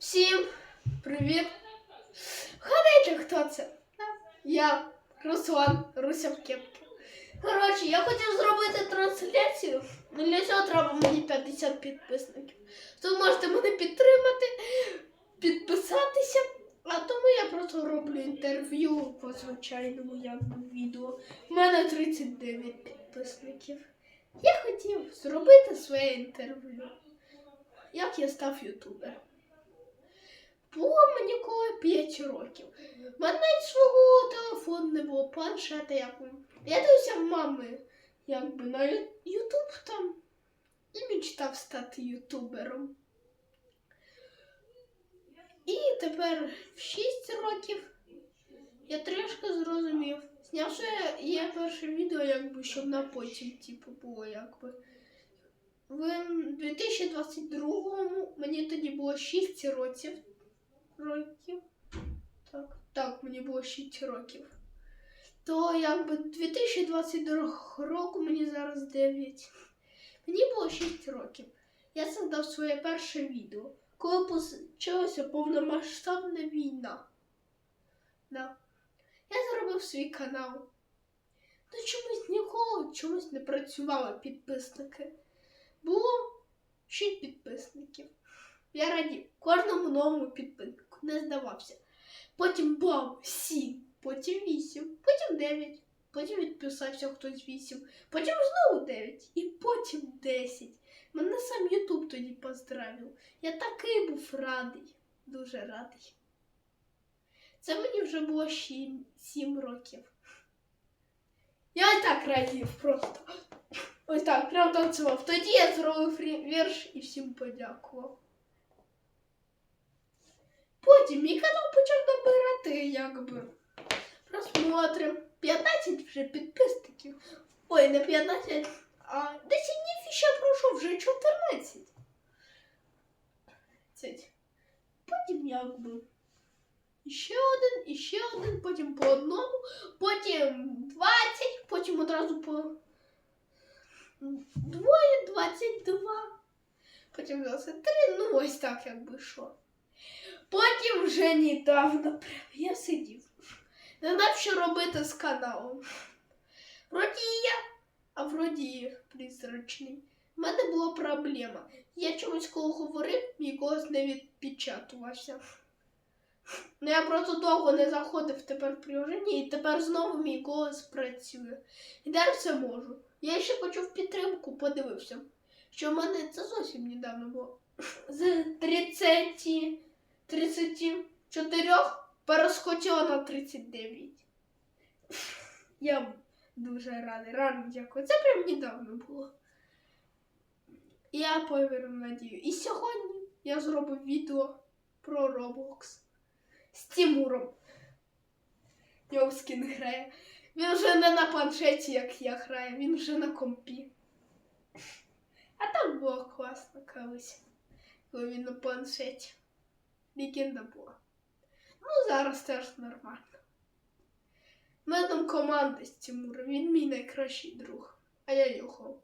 Всім привіт! Гадайте, хто це? Я, Руслан, Руся в кепці. Коротше, я хотів зробити трансляцію, але для цього треба мені 50 підписників. То можете мене підтримати, підписатися, а тому я просто роблю інтерв'ю по звичайному якби відео. У мене 39 підписників. Я хотів зробити своє інтерв'ю. Як я став ютубером. Було мені коли 5 років. У мене свого телефону не було, планшета як. Я дивився в мами, якби на Ютуб там і мечтав стати ютубером. І тепер в 6 років я трішки зрозумів. Зняв своє є перше відео, якби щоб на потім, типу, було якби. В 2022 мені тоді було 6 років. Років. Так, так, мені було 6 років. То якби 2022 року мені зараз 9. Мені було 6 років. Я создав своє перше відео, коли почалася повномасштабна війна. Да. Я зробив свій канал. Ну чомусь ніколи чомусь не працювали підписники. Було 6 підписників. Я радів кожному новому підписнику, не здавався. Потім бам, 7, потім 8, потім 9, потім відписався хтось 8, потім знову 9 і потім 10. Мене сам Ютуб тоді поздравив. Я такий був радий, дуже радий. Це мені вже було 7 років. Я так радів просто. Ось так, прям танцював. Тоді я зробив вірш і всім подякував. Потім мій канал почав набирати якби просмотри. 15 вже підписників. Ой, не 15, а 10 днів і ще пройшов, вже 14. Цять. Потім якби. Іще один, іще один, потім по одному, потім 20, потім одразу по двоє, 22, потім 23, ну ось так якби що. Потім вже недавно прям я сидів. Не знав, що робити з каналом. Вроді я, а вроді призрачний. У мене була проблема. Я чомусь коли говорив, мій голос не відпечатувався. Ну я просто довго не заходив тепер в приложення, і тепер знову мій голос працює. І далі все можу. Я ще почув підтримку, подивився, що в мене це зовсім недавно було. З 30, 34 перескочила на 39. Я дуже радий, радий дякую. Це прям недавно було. Я повірив надію. І сьогодні я зробив відео про Roblox з Тимуром. Йовскін грає. Він вже не на планшеті, як я граю, він вже на компі. А так було класно колись, коли він на планшеті. Легенда була. Ну, зараз теж нормально. У мене там команда з Тимуром, він мій найкращий друг, а я його.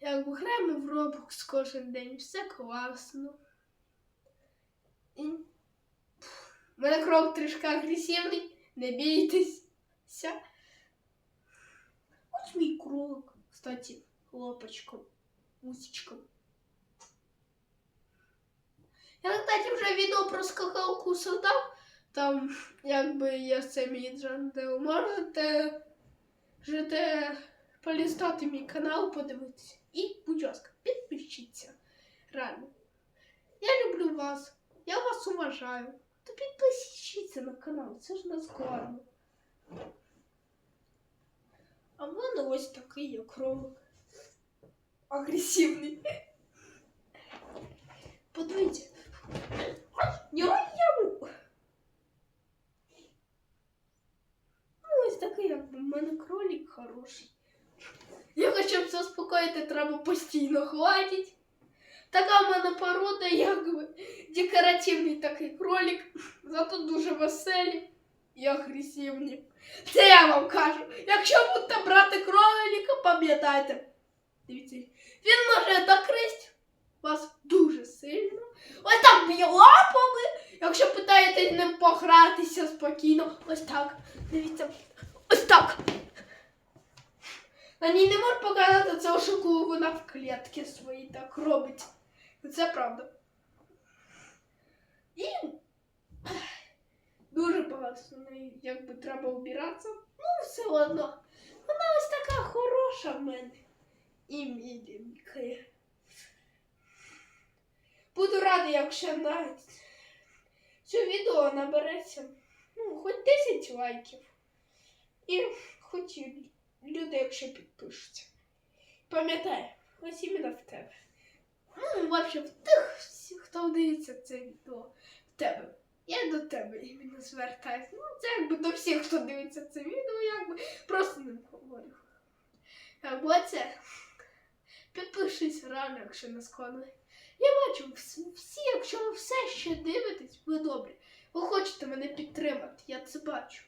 Якби граємо в Roblox кожен день, все класно. І... У мене крок трішки агресивний, не бійтеся. Ось мій кролик, кстати, лапочком, мусичком. Я, кстати, вже відео про скакалку создав. Там, якби я це мій джандел. Можете жити, полістати мій канал, подивитися. І, будь ласка, підпишіться. Реально. Я люблю вас. Я вас уважаю. То підпишіться на канал, це ж не складно. А в мене ось такий є кролик. Агресивний. Подивіться. Яму. Ну, ось такий, якби в мене кролик хороший. Якщо щоб заспокоїти, треба постійно гладити. Така в мене порода, якби декоративний такий кролик, зато дуже веселі і агресивні. Це я вам кажу. Якщо будете брати кролика, пам'ятайте. Дивіться, він може докрist погратися спокійно, ось так. Дивіться, ось так. На ній не можна показати це, коли вона в клітці своїй так робить. Це правда. І дуже багато нею якби треба обиратися. Ну, все одно. Вона ось така хороша в мене. І міленька. Буду радий, якщо навіть це відео набереться ну, хоч 10 лайків. І хоч і люди, якщо підпишуться. Пам'ятай, ось іменно в тебе. Ну, взагалі, в тих, хто дивиться це відео, в тебе. Я до тебе іменно звертаюся. Ну, це якби до всіх, хто дивиться це відео, якби просто не говорю. Або це. Підпишись реально, якщо не складно. Я бачу, вс- всі, якщо ви все ще дивитесь, ви добрі. Ви хочете мене підтримати, я це бачу.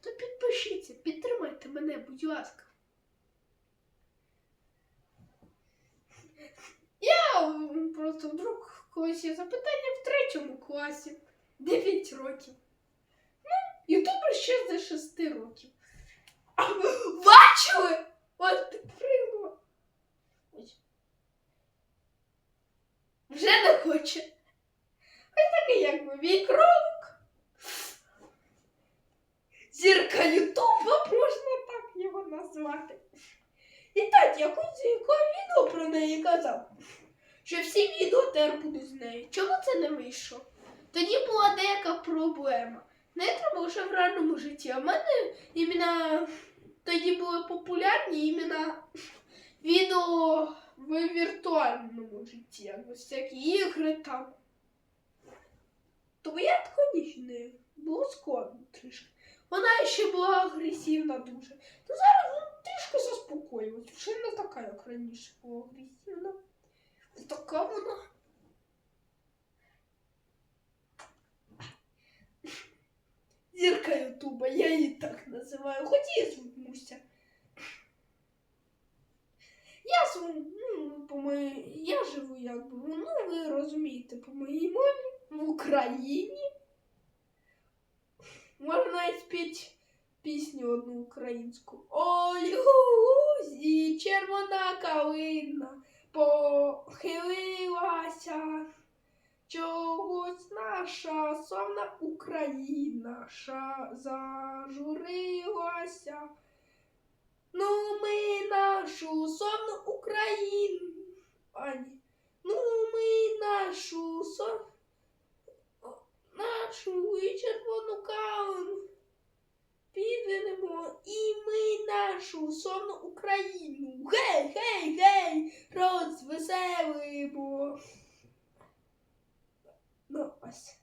То підпишіться, підтримайте мене, будь ласка. Я просто вдруг когось є запитання в третьому класі. 9 років. Ну, ютубер ще за 6 років. А, бачили? От підпригнула. Ось. Вже не хоче. Ось такий якби мій кролик. Зірка Ютуба, можна так його назвати. І так, якось відео про неї казав, що всі відео тепер будуть з нею. Чому це не вийшло? Тоді була деяка проблема. Не треба лише в реальному житті. А в мене іменно тоді були популярні іменно відео в віртуальному житті, якби всякі ігри там. Тому я не було складно трішки. Вона ще була агресивна дуже. То зараз ну, трішки заспокоїлась. Вже не така, як раніше була агресивна. Ось Така вона. Зірка Ютуба, я її так називаю, хоч і звуся. Я св- ну, по моїй, я живу якби, ну ви розумієте, по моїй мові в Україні. Можна спіти пісню одну українську. Ой, гузі, червона калина похилилася. Чогось наша славна Україна ша зажурилася. Ну, ми нашу славну Україну. Ані. Ну, ми нашу славну нашу і червону калину підведемо, і ми нашу сонну Україну. Гей, гей, гей, розвеселимо. Ну, ось.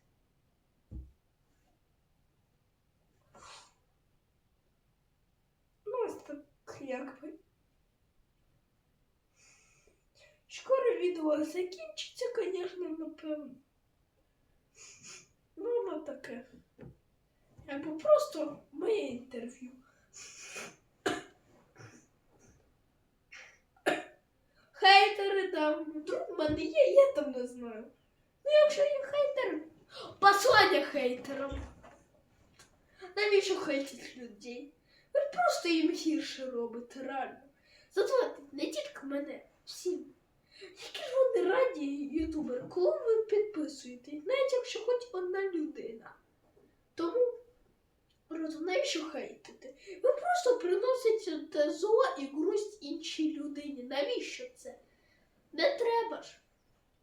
Ну, ось так, якби. Скоро відео закінчиться, звісно, напевно. Ну, воно таке. Або просто моє інтерв'ю. Хейтери там. Вдруг в мене є, я там не знаю. Ну, якщо є хейтери. Послання хейтерам. Навіщо хейтять людей? Ви просто їм гірше робите, реально. Зато не тільки мене, всім. Які ж вони раді ютубери, коли ви підписуєте, навіть якщо хоч одна людина. Тому розумію, що хейтите. Ви просто приносите зло і грусть іншій людині. Навіщо це? Не треба ж.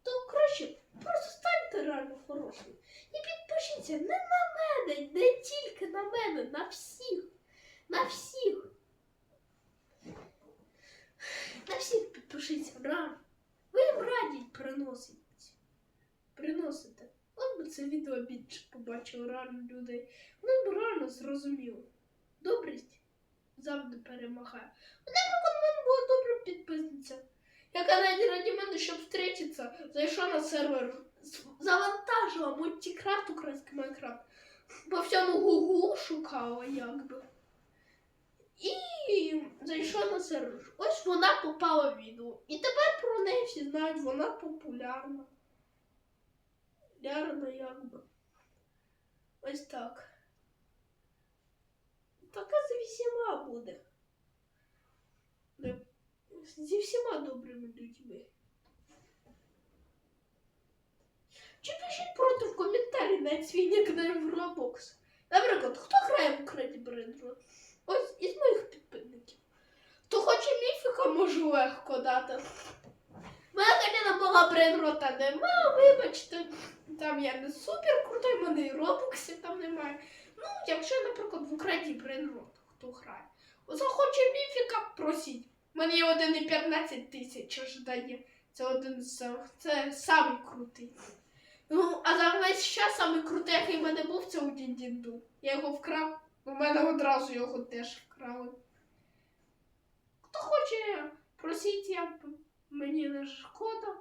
То краще просто станьте реально хорошим. І підпишіться не на мене, не тільки на мене, на всіх. На всіх. На всіх підпишіться реально. Ви їм радість приносите. Приносите. От би це відео більше побачило реально людей. Вони б реально зрозуміли. Добрість завжди перемагає. Наприклад, в мене була добра підписниця, яка навіть раді мене, щоб встретитися, зайшла на сервер, завантажила мультикрафт український Майнкрафт. По всьому Гуглу шукала якби. І зайшла на сервер. Ось вона попала в відео. І неї всі знають, вона популярна. популярна, якби. Ось так. Така з всіма буде. Зі всіма добрими людьми. Чи пишіть проти в коментарі навіть свій нікнейм в Roblox. Наприклад, хто грає в Креді Брендро? Ось із моїх підписників. Хто хоче міфіка, можу легко дати. Мене Каріна була Бренрота нема, вибачте. Там я не супер крутий, в мене і робоксів там немає. Ну, якщо, наприклад, в Україні Бренрот, хто грає. Захоче міфіка, просіть. У мене є один і 15 тисяч ожидає. Це один з це самий крутий. Ну, а за весь час самий крутий, який в мене був, це один дінду. Я його вкрав. У мене одразу його теж вкрали. Хто хоче, просіть, я мені не шкода.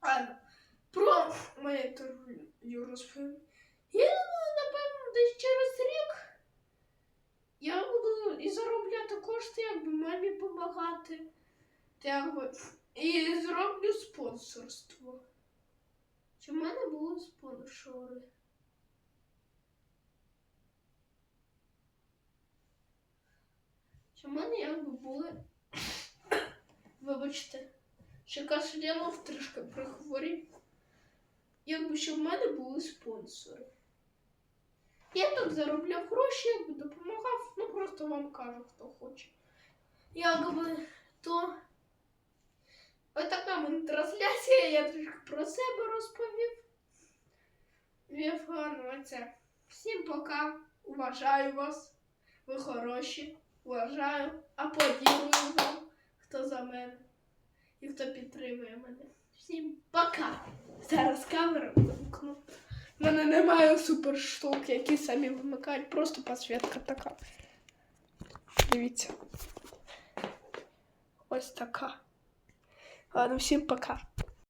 А про моє інтерв'ю розповім. Я напевно, десь через рік я буду і заробляти кошти, якби мамі допомагати. І зроблю спонсорство. Чи в мене були спонсори? Чи в мене якби були. Вибачте, ще кашлянув трішки прихворів. Якби ще в мене були спонсори. Я тут заробляв гроші, якби допомагав, ну просто вам кажу, хто хоче. Якби то. Ось така в мене трансляція, я трішки про себе розповів. Віфану, оце. Всім пока. Уважаю вас. Ви хороші. Уважаю. Аплодірую вам, хто за мене і хто підтримує мене. Всім пока. Зараз камеру вимкну. У мене немає супер штук, які самі вимикають, просто посвітка така. Дивіться. Ось така. Ладно, всім пока.